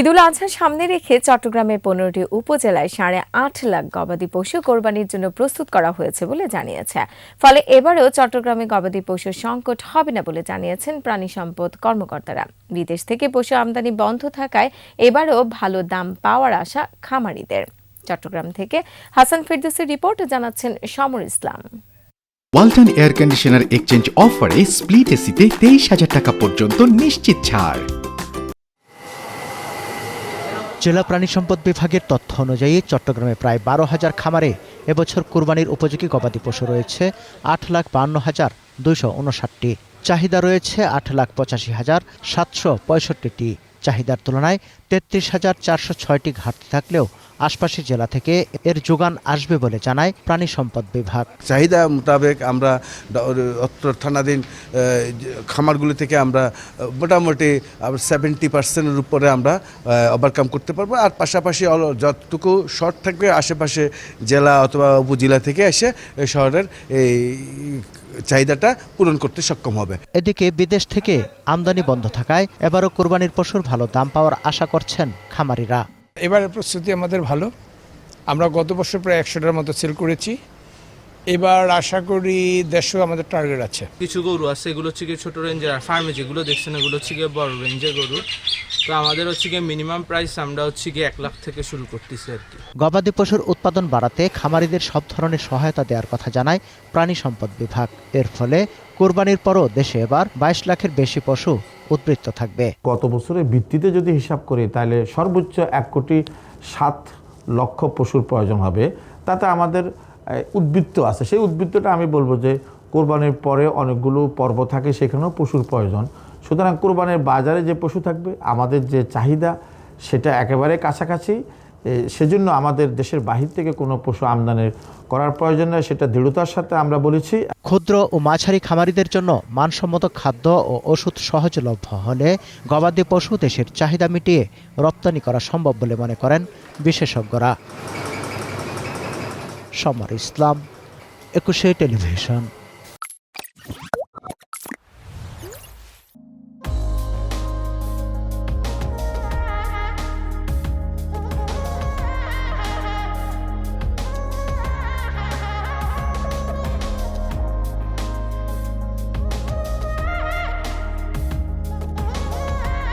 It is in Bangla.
ঈদুল আজহা সামনে রেখে চট্টগ্রামের পনেরোটি উপজেলায় সাড়ে আট লাখ গবাদি পশু কোরবানির জন্য প্রস্তুত করা হয়েছে বলে জানিয়েছে। ফলে এবারেও চট্টগ্রামে গবাদি পশুর সংকট হবে না বলে জানিয়েছেন প্রাণী সম্পদ কর্মকর্তারা। বিদেশ থেকে পশু আমদানি বন্ধ থাকায় এবারও ভালো দাম পাওয়ার আশা খামারিদের। চট্টগ্রাম থেকে হাসান ফিরদৌসের রিপোর্ট জানাচ্ছেন Samar Islam. Walton air conditioner exchange অফারে স্প্লিট এসিতে তেইশ হাজার টাকা পর্যন্ত নিশ্চিত ছাড়। জেলা প্রাণী সম্পদ বিভাগের তথ্য অনুযায়ী চট্টগ্রামে প্রায় বারো হাজার খামারে এবছর কুরবানির উপযোগী গবাদি পশু রয়েছে আট লাখ বান্ন হাজার দুইশো উনষাটটি। চাহিদা রয়েছে আট লাখ পঁচাশি হাজার সাতশো পঁয়ষট্টিটি। চাহিদার তুলনায় তেত্রিশ হাজার চারশো ছয়টি ঘাটতি থাকলেও আশপাশের জেলা থেকে এর যোগান আসবে বলে জানায় প্রাণী সম্পদ বিভাগ। চাহিদা মোতাবেক আমরা অত্র থানাধীন খামারগুলি থেকে আমরা মোটামুটি সেভেন্টি পার্সেন্টের উপরে আমরা ওভারকাম করতে পারব। আর পাশাপাশি যতটুকু শর্ট থাকবে আশেপাশে জেলা অথবা উপজেলা থেকে এসে শহরের এই চাহিদাটা পূরণ করতে সক্ষম হবে। এদিকে বিদেশ থেকে আমদানি বন্ধ থাকায় এবারও কোরবানির পশুর ভালো দাম পাওয়ার আশা করছেন খামারিরা। এবারের প্রস্তুতি আমাদের ভালো। আমরা গত বছর প্রায় একশোটার মতো সেল করেছি। এবার আশা করি দেড়শো আমাদের টার্গেট আছে। কিছু গরু আছে, এগুলো হচ্ছে গিয়ে ছোটো রেঞ্জের আর ফার্মে যেগুলো দেখছেন, এগুলো হচ্ছে গিয়ে বড় রেঞ্জের গরু। তো আমাদের হচ্ছে গিয়ে মিনিমাম প্রাইস আমরা হচ্ছে গিয়ে এক লাখ থেকে শুরু করতেছি আর কি। গবাদি পশুর উৎপাদন বাড়াতে খামারিদের সব ধরনের সহায়তা দেওয়ার কথা জানায় প্রাণী সম্পদ বিভাগ। এর ফলে কোরবানির পরও দেশে এবার বাইশ লাখের বেশি পশু উদ্বৃত্ত থাকবে। গত বছরের ভিত্তিতে যদি হিসাব করি তাহলে সর্বোচ্চ এক কোটি সাত লক্ষ পশুর প্রয়োজন হবে। তাতে আমাদের উদ্বৃত্ত আছে। সেই উদ্বৃত্তটা আমি বলব যে কোরবানির পরে অনেকগুলো পর্ব থাকে সেখানেও পশুর প্রয়োজন। সুতরাং কোরবানির বাজারে যে পশু থাকবে, আমাদের যে চাহিদা, সেটা একেবারে কাছাকাছি। সেজন্য আমাদের দেশের বাহির থেকে কোনো পশু আমদানির করার প্রয়োজন নেই, সেটা দৃঢ়তার সাথে আমরা বলেছি। ক্ষুদ্র ও মাঝারি খামারিদের জন্য মানসম্মত খাদ্য ও ওষুধ সহজলভ্য হলে গবাদি পশু দেশের চাহিদা মিটিয়ে রপ্তানি করা সম্ভব বলে মনে করেন বিশেষজ্ঞরা। সমর ইসলাম, একুশে টেলিভিশন।